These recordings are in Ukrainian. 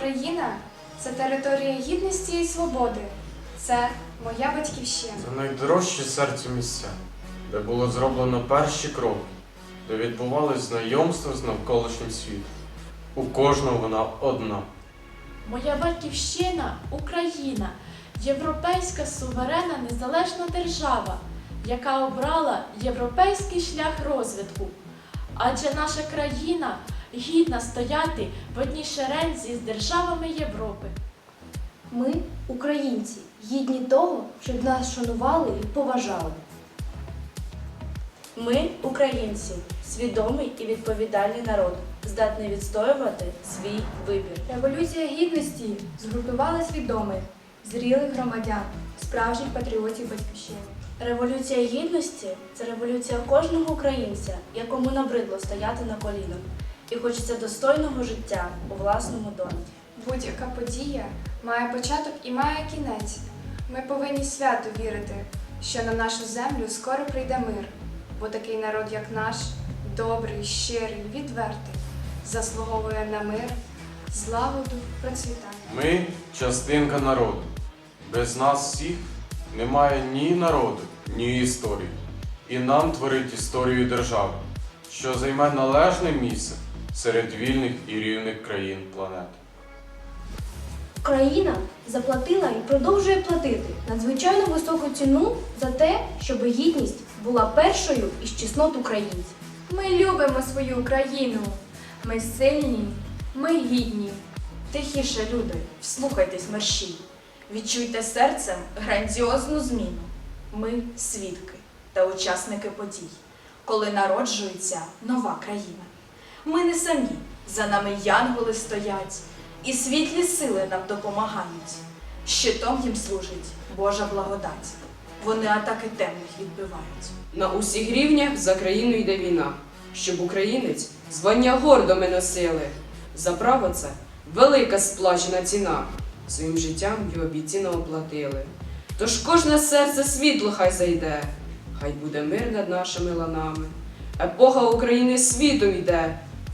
Україна це територія гідності і свободи. Це моя батьківщина. Це найдорожчі серцю місця, де було зроблено перші кроки, де відбувалось знайомство з навколишнім світом. У кожного вона одна. Моя батьківщина Україна, європейська суверенна незалежна держава, яка обрала європейський шлях розвитку. Адже наша країна гідна стояти в одній шерензі з державами Європи. Ми, українці, гідні того, щоб нас шанували і поважали. Ми, українці, свідомий і відповідальний народ, здатний відстоювати свій вибір. Революція гідності згуртувала свідомих, зрілих громадян, справжніх патріотів батьківщини. Революція гідності це революція кожного українця, якому набридло стояти на колінах, і хочеться достойного життя у власному домі. Будь-яка подія має початок і має кінець. Ми повинні свято вірити, що на нашу землю скоро прийде мир, бо такий народ, як наш, добрий, щирий, відвертий, заслуговує на мир, злагоду, процвітання. Ми частинка народу. Без нас всіх немає ні народу, ні історії. І нам творить історію держави, що займе належне місце серед вільних і рівних країн планети. Країна заплатила і продовжує платити надзвичайно високу ціну за те, щоб гідність була першою із чеснот українців. Ми любимо свою Україну. Ми сильні, ми гідні. Тихіше, люди, вслухайтесь мерщій. Відчуйте серцем грандіозну зміну. Ми свідки та учасники подій, коли народжується нова країна. Ми не самі, за нами янголи стоять, і світлі сили нам допомагають. Щитом їм служить Божа благодать. Вони атаки темних відбивають. На усіх рівнях за країну йде війна, щоб українець звання гордо ми носили. За право це велика сплачена ціна. Своїм життям його бійці нам оплатили. Тож кожне серце світло хай зайде, хай буде мир над нашими ланами. Епоха України світом йде,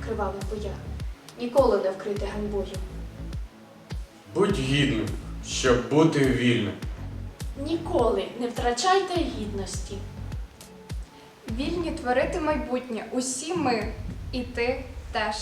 в кривавих боях, ніколи не вкрити ганьбою. Будь гідним, щоб бути вільним. Ніколи не втрачайте гідності. Вільні творити майбутнє усі ми, і ти теж.